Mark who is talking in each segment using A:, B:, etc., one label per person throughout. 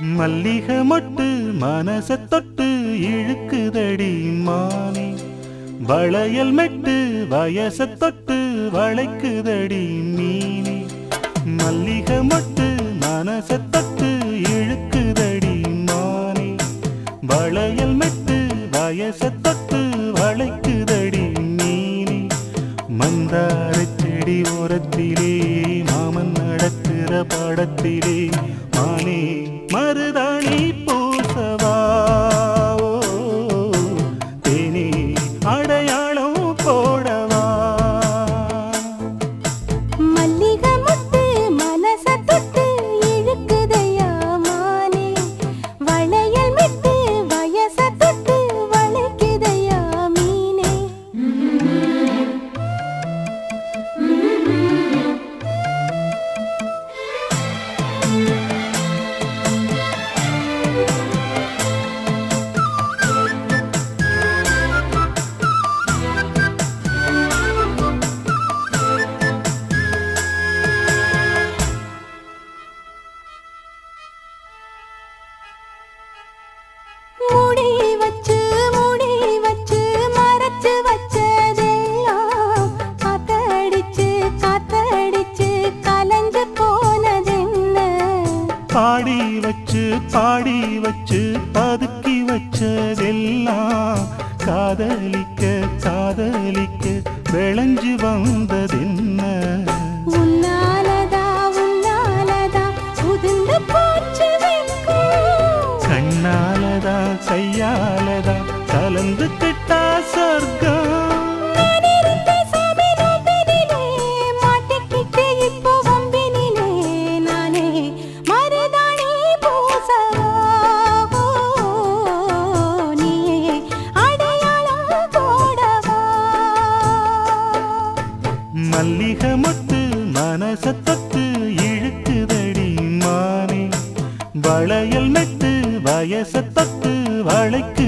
A: மல்லிக மொட்டு மனச தொட்டு இழுக்குதடி மானே. வளையல் மெட்டு வயச தொட்டு வளைக்குதடி மீனே. மல்லிக மொட்டு மனச தொட்டு இழுக்குதடி மானே. வளையல் மெட்டு வயச தொட்டு வளைக்குதடி மீனே. மந்தார செடி ஓரத்திலே மாமன் நடத்துகிற படத்திலே மானே மருதாணி பூசவா
B: வச்சு
A: பாடி வச்சு பதுக்கி வச்சதெல்லாம் காதலிக்க காதலிக்க விளைஞ்சு வந்ததென்ன. கண்ணாலதா கையாலதா கலந்து கிட்டா மல்லிக முத்து மனச தொட்டு இழுக்குதடி மானே. வளையல் மெத்து வயச தொட்டு வளைக்குதடி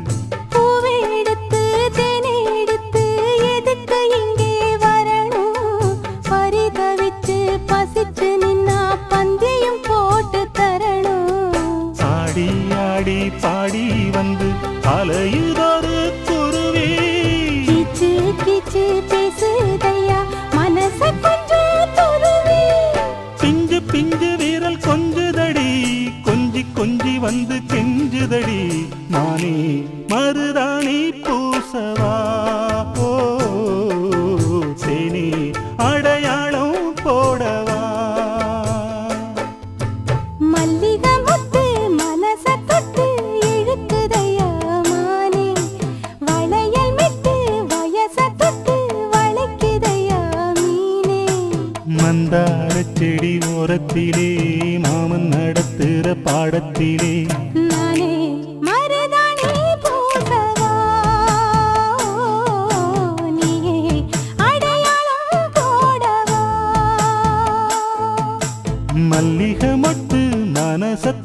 A: கொஞ்சி வந்து கெஞ்சுதடி. நானே மருதாணி பூசவா. ஓ தேனி அடையாளம் போடவா.
B: மல்லிகை முத்து மனச தொட்டு இழுக்குதையா மானே. வளையல் மிட்டு வயச தொட்டு வளைக்குதையா மீனே.
A: மந்தார செடி ஓரத்திலே
B: போடவா?
A: மல்லிகை மொட்டு மனச தொட்டு